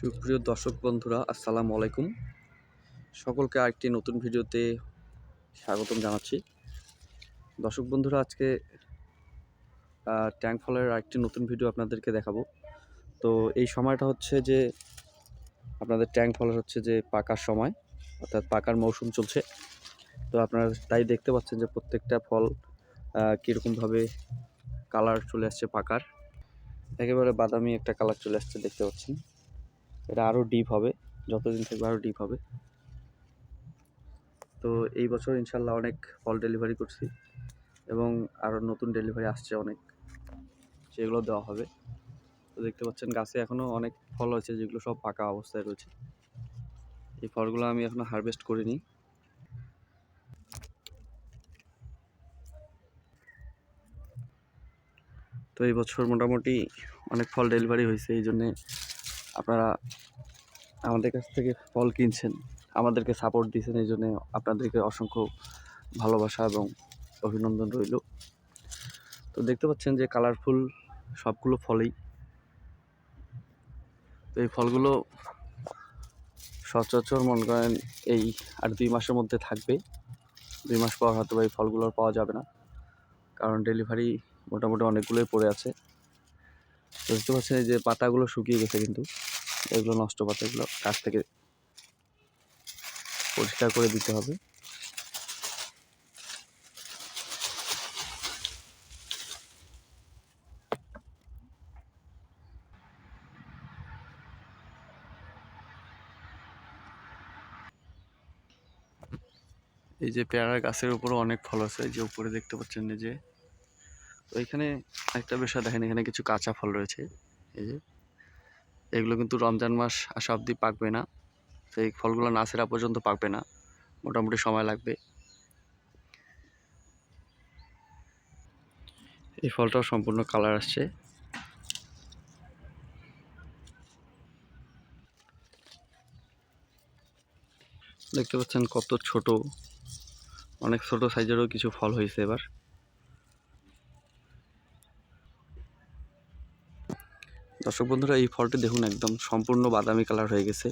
সুপ্রিয় দর্শক বন্ধুরা, আসসালামু আলাইকুম। সকলকে আরেকটি নতুন ভিডিওতে স্বাগতম জানাচ্ছি। দর্শক বন্ধুরা, আজকে ট্যাঙ্ক ফলের আরেকটি নতুন ভিডিও আপনাদেরকে দেখাবো। তো এই সময়টা হচ্ছে যে, আপনাদের ট্যাঙ্ক ফলের হচ্ছে যে পাকার সময়, অর্থাৎ পাকার মৌসুম চলছে। তো আপনারা তাই দেখতে পাচ্ছেন যে প্রত্যেকটা ফল কীরকমভাবে কালার চলে আসছে পাকার। একেবারে বাদামি একটা কালার চলে আসছে দেখতে পাচ্ছেন। এটা আরও ডিপ হবে, যতদিন থাকবে আরও ডিপ হবে। তো এই বছর ইনশাল্লাহ অনেক ফল ডেলিভারি করছি এবং আরও নতুন ডেলিভারি আসছে অনেক, সেগুলো দেওয়া হবে। তো দেখতে পাচ্ছেন গাছে এখনও অনেক ফল হয়েছে, যেগুলো সব পাকা অবস্থায় রয়েছে। এই ফলগুলো আমি এখনও হারভেস্ট করিনি। তো এই বছর মোটামুটি অনেক ফল ডেলিভারি হয়েছে, এই জন্যে আপনারা আমাদের কাছ থেকে ফল কিনছেন, আমাদেরকে সাপোর্ট দিয়েছেন, এই জন্য আপনাদেরকে অসংখ্য ভালোবাসা এবং অভিনন্দন রইল। তো দেখতে পাচ্ছেন যে কালারফুল সবগুলো ফলেই। তো এই ফলগুলো সচরাচর মনে করেন এই আর দুই মাসের মধ্যে থাকবে। দুই মাস পর হয়তো এই ফলগুলো পাওয়া যাবে না। কারণ ডেলিভারি মোটামুটি অনেকগুলোই পড়ে আছে। তো দেখতে পাচ্ছেন এই যে পাতাগুলো শুকিয়ে গেছে কিন্তু। এগুলো নষ্ট পাতাগুলো গাছ থেকে পরিষ্কার করে দিতে হবে। এই যে পেয়ারা গাছের উপরও অনেক ফল আছে। এই যে উপরে দেখতে পাচ্ছেন যে তো এখানে একটা বিষয় দেখেন, এখানে কিছু কাঁচা ফল রয়েছে। এই যে, এগুলো কিন্তু রমজান মাস আসা অবধি পাকবে না। সেই ফলগুলো না সেরা পর্যন্ত পাকবে না। মোটামুটি সময় লাগবে। এই ফলটাও সম্পূর্ণ কালার আসছে। দেখতে পাচ্ছেন কত ছোট। অনেক ছোট সাইজেরও কিছু ফল হয়েছে এবার। দর্শক বন্ধুরা, এই ফলটি দেখুন একদম সম্পূর্ণ বাদামি কালার হয়ে গেছে।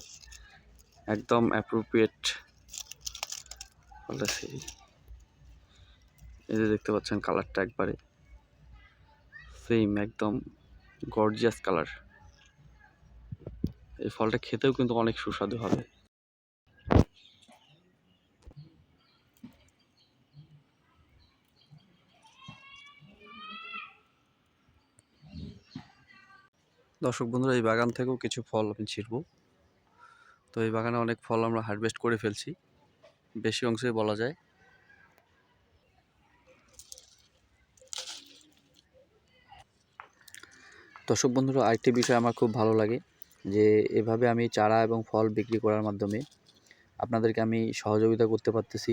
একদম অ্যাপ্রোপ্রিয়েট ফলটা সেই। এই যে দেখতে পাচ্ছেন কালারটা একবারে। সেম একদম গর্জিয়াস কালার। এই ফলটা খেতেও কিন্তু অনেক সুস্বাদু হবে। দর্শক বন্ধুরা, এই বাগান থেকেও কিছু ফল আমি ছিঁড়ব। তো এই বাগানে অনেক ফল আমরা হারভেস্ট করে ফেলছি, বেশি অংশে বলা যায়। দর্শক বন্ধুরা, আরেকটি বিষয় আমার খুব ভালো লাগে যে, এভাবে আমি চারা এবং ফল বিক্রি করার মাধ্যমে আপনাদেরকে আমি সহযোগিতা করতে পারতেছি।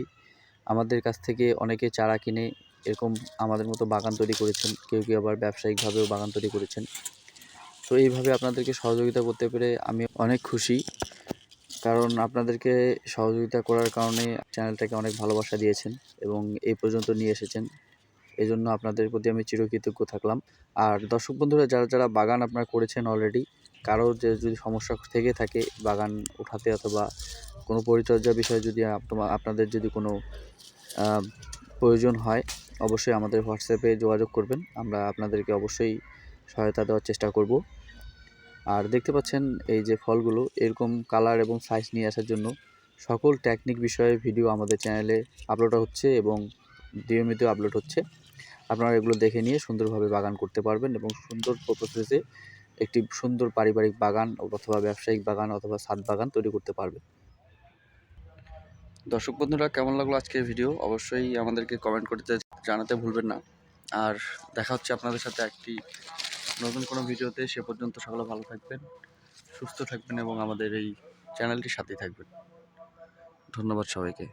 আমাদের কাছ থেকে অনেকে চারা কিনে এরকম আমাদের মতো বাগান তৈরি করেছেন, কেউ কেউ আবার ব্যবসায়িকভাবেও বাগান তৈরি করেছেন। তো এইভাবে আপনাদেরকে সহযোগিতা করতে পেরে আমি অনেক খুশি। কারণ আপনাদেরকে সহযোগিতা করার কারণে চ্যানেলটাকে অনেক ভালোবাসা দিয়েছেন এবং এই পর্যন্ত নিয়ে এসেছেন। এই জন্য আপনাদের প্রতি আমি চিরকৃতজ্ঞ থাকলাম। আর দর্শক বন্ধুরা, যারা যারা বাগান আপনারা করেছেন অলরেডি কারও যে যদি সমস্যা থেকে থাকে বাগান উঠাতে অথবা কোনো পরিচর্যা বিষয়ে যদি আপনাদের যদি কোনো প্রয়োজন হয়, অবশ্যই আমাদের হোয়াটসঅ্যাপে যোগাযোগ করবেন। আমরা আপনাদেরকে অবশ্যই সহায়তা দেওয়ার চেষ্টা করব। আর দেখতে পাচ্ছেন এই যে ফলগুলো, এরকম কালার এবং সাইজ নিয়ে আসার জন্য সকল টেকনিক বিষয়ে ভিডিও আমাদের চ্যানেলে আপলোড হচ্ছে এবং নিয়মিত আপলোড হচ্ছে। আপনারা এগুলো দেখে নিয়ে সুন্দরভাবে বাগান করতে পারবেন এবং সুন্দর প্রসেসে একটি সুন্দর পারিবারিক বাগান অথবা ব্যবসায়িক বাগান অথবা ছাদ বাগান তৈরি করতে পারবে দর্শক বন্ধুরা, কেমন লাগল আজকের ভিডিও অবশ্যই আমাদেরকে কমেন্ট করতে জানাতে ভুলবেন না। আর দেখা হচ্ছে আপনাদের সাথে একটি নতুন কোনো ভিডিওতে সে পর্যন্ত সকলে ভালো থাকবেন, সুস্থ থাকবেন এবং আমাদের এই চ্যানেলটি সাথেই থাকবেন। ধন্যবাদ সবাইকে।